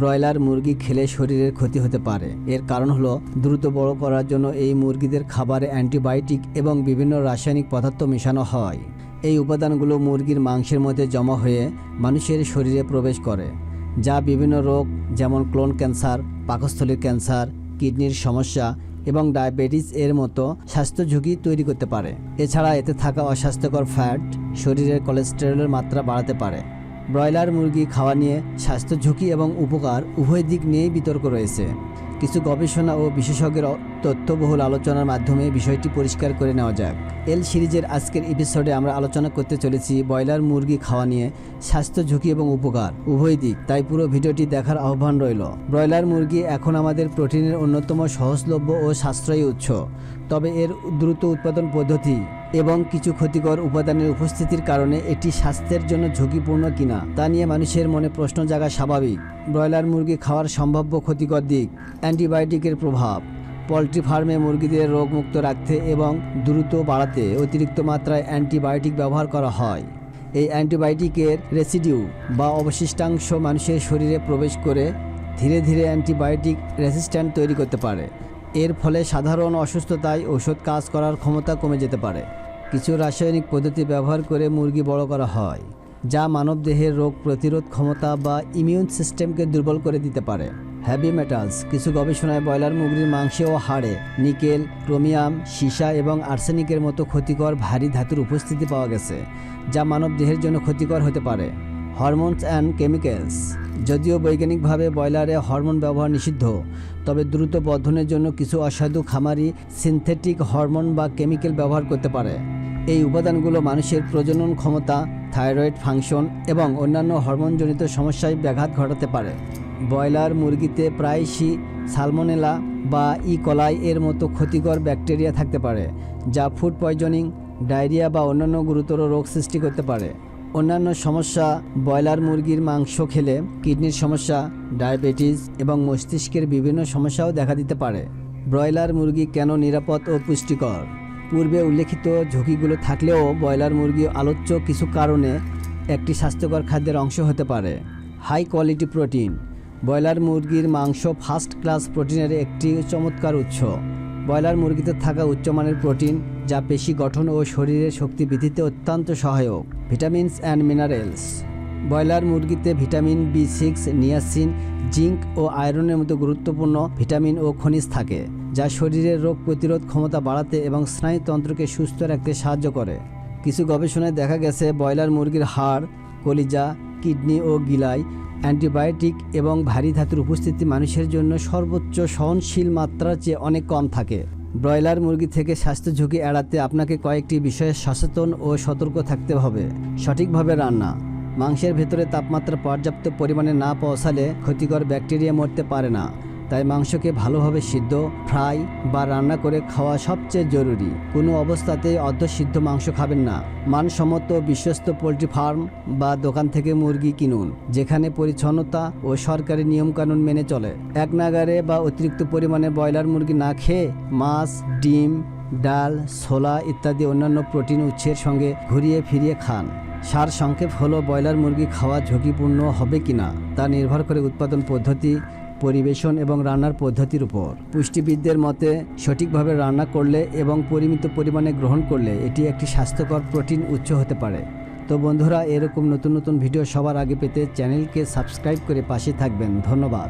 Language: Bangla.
ব্রয়লার মুরগি খেলে শরীরের ক্ষতি হতে পারে। এর কারণ হলো, দ্রুত বড় করার জন্য এই মুরগিদের খাবারে অ্যান্টিবায়োটিক এবং বিভিন্ন রাসায়নিক পদার্থ মেশানো হয়। এই উপাদানগুলো মুরগির মাংসের মধ্যে জমা হয়ে মানুষের শরীরে প্রবেশ করে, যা বিভিন্ন রোগ যেমন ক্লোন ক্যান্সার, পাকস্থলীর ক্যান্সার, কিডনির সমস্যা এবং ডায়াবেটিস এর মতো স্বাস্থ্য ঝুঁকি তৈরি করতে পারে। এছাড়া এতে থাকা অস্বাস্থ্যকর ফ্যাট শরীরের কোলেস্টেরলের মাত্রা বাড়াতে পারে। ব্রয়লার, মুরগি খাওয়া নিয়ে স্বাস্থ্য ঝুঁকি এবং উপকার উভয় দিক নিয়েই বিতর্ক রয়েছে। কিছু গবেষণা ও বিশেষজ্ঞের তথ্যবহুল আলোচনার মাধ্যমে বিষয়টি পরিষ্কার করে নেওয়া যাক। এল সিরিজের আজকের এপিসোডে আমরা আলোচনা করতে চলেছি ব্রয়লার, মুরগি খাওয়া নিয়ে স্বাস্থ্য ঝুঁকি এবং উপকার উভয় দিক। তাই পুরো ভিডিওটি দেখার আহ্বান রইল। ব্রয়লার, মুরগি এখন আমাদের প্রোটিনের অন্যতম সহজলভ্য ও সাশ্রয়ী উৎস। তবে এর দ্রুত উৎপাদন পদ্ধতি এবং কিছু ক্ষতিকর উপাদানের উপস্থিতির কারণে এটি স্বাস্থ্যের জন্য ঝুঁকিপূর্ণ কিনা তা নিয়ে মানুষের মনে প্রশ্ন জাগা স্বাভাবিক। ব্রয়লার মুরগি খাওয়ার সম্ভাব্য ক্ষতিকর দিক, অ্যান্টিবায়োটিকের প্রভাব, পোলট্রি ফার্মে মুরগিদের রোগমুক্ত রাখতে এবং দ্রুত বাড়াতে অতিরিক্ত মাত্রায় অ্যান্টিবায়োটিক ব্যবহার করা হয়। এই অ্যান্টিবায়োটিকের রেসিডিউ বা অবশিষ্টাংশ মানুষের শরীরে প্রবেশ করে ধীরে ধীরে অ্যান্টিবায়োটিক রেসিস্ট্যান্ট তৈরি করতে পারে। এর ফলে সাধারণ অসুস্থতায় ওষুধ কাজ করার ক্ষমতা কমে যেতে পারে। কিছু রাসায়নিক পদ্ধতি ব্যবহার করে মুরগি বড় করা হয়, যা মানব মানবদেহের রোগ প্রতিরোধ ক্ষমতা বা ইমিউন সিস্টেমকে দুর্বল করে দিতে পারে। হ্যাভি মেটালস কিছু গবেষণায় ব্রয়লার মুরগির মাংসে ও হাড়ে নিকেল, ক্রোমিয়াম, সীসা এবং আর্সেনিকের মতো ক্ষতিকর ভারী ধাতুর উপস্থিতি পাওয়া গেছে, যা মানব দেহের জন্য ক্ষতিকর হতে পারে। হরমোনস অ্যান্ড কেমিক্যালস যদিও বৈজ্ঞানিকভাবে ব্রয়লারে হরমোন ব্যবহার নিষিদ্ধ, তবে দ্রুত বর্ধনের জন্য কিছু অসাধু খামারি সিনথেটিক হরমোন বা কেমিক্যাল ব্যবহার করতে পারে। এই উপাদানগুলো মানুষের প্রজনন ক্ষমতা, থাইরয়েড ফাংশন এবং অন্যান্য হরমোনজনিত সমস্যায় ব্যাঘাত ঘটাতে পারে। ব্রয়লার মুরগিতে প্রায়শই সালমোনেলা বা ই. কলাই এর মতো ক্ষতিকর ব্যাকটেরিয়া থাকতে পারে, যা ফুড পয়জনিং ডায়রিয়া বা অন্যান্য গুরুতর রোগ সৃষ্টি করতে পারে। অন্যান্য সমস্যা ব্রয়লার মুরগির মাংস খেলে, কিডনির সমস্যা, ডায়াবেটিস এবং মস্তিষ্কের বিভিন্ন সমস্যাও দেখা দিতে পারে। ব্রয়লার মুরগি কেন নিরাপদ ও পুষ্টিকর? পূর্বে উল্লেখিত ঝুঁকিগুলো থাকলেও ব্রয়লার মুরগি আলোচ্য কিছু কারণে একটি স্বাস্থ্যকর খাদ্যের অংশ হতে পারে। High quality protein. ব্রয়লার মুরগির মাংস ফার্স্ট ক্লাস প্রোটিনের একটি চমৎকার উৎস। ব্রয়লার মুরগিতে থাকা উচ্চমানের প্রোটিন যা পেশি গঠন ও শরীরের শক্তি বৃদ্ধিতে অত্যন্ত সহায়ক। Vitamins and minerals. ব্রয়লার মুরগিতে vitamin B six, niacin, zinc ও আয়রনের মতো গুরুত্বপূর্ণ ভিটামিন ও খনিজ থাকে। যা শরীরের রোগ প্রতিরোধ ক্ষমতা বাড়াতে এবং স্নায়ুতন্ত্রকে সুস্থ রাখতে সাহায্য করে। কিছু গবেষণায় দেখা গেছে ব্রয়লার মুরগির হাড়, কলিজা, কিডনি ও গিলাই, অ্যান্টিবায়োটিক এবং ভারী ধাতুর উপস্থিতি মানুষের জন্য সর্বোচ্চ সহনশীল মাত্রার চেয়ে অনেক কম থাকে। ব্রয়লার মুরগি থেকে স্বাস্থ্য ঝুঁকি এড়াতে আপনাকে কয়েকটি বিষয়ে সচেতন ও সতর্ক থাকতে হবে। সঠিকভাবে রান্না। মাংসের ভেতরে তাপমাত্রা পর্যাপ্ত পরিমাণে না পৌঁছালে ক্ষতিকর ব্যাকটেরিয়া মরতে পারে না। তাই মাংসকে ভালোভাবে সিদ্ধ, ফ্রাই বা রান্না করে খাওয়া সবচেয়ে জরুরি। কোনো অবস্থাতেই অর্ধসিদ্ধ মাংস খাবেন না। মানসম্মত বিশ্বস্ত পোলট্রি ফার্ম বা দোকান থেকে মুরগি কিনুন, যেখানে পরিচ্ছন্নতা ও সরকারি নিয়মকানুন মেনে চলে। এক নাগারে বা অতিরিক্ত পরিমাণে ব্রয়লার মুরগি না খেয়ে মাছ, ডিম, ডাল, ছোলা ইত্যাদি অন্যান্য প্রোটিন উৎসের সঙ্গে ঘুরিয়ে ফিরিয়ে খান। সার সংক্ষেপ হলো ব্রয়লার মুরগি খাওয়া ঝুঁকিপূর্ণ হবে কিনা তা নির্ভর করে উৎপাদন পদ্ধতি পরিবেশন এবং রান্নার পদ্ধতির উপর। পুষ্টিবিদদের মতে, সঠিকভাবে রান্না করলে এবং পরিমিত পরিমাণে গ্রহণ করলে এটি একটি স্বাস্থ্যকর প্রোটিন উচ্চ হতে পারে। তো বন্ধুরা, এরকম নতুন নতুন ভিডিও সবার আগে পেতে চ্যানেলকে সাবস্ক্রাইব করে পাশে থাকবেন। ধন্যবাদ।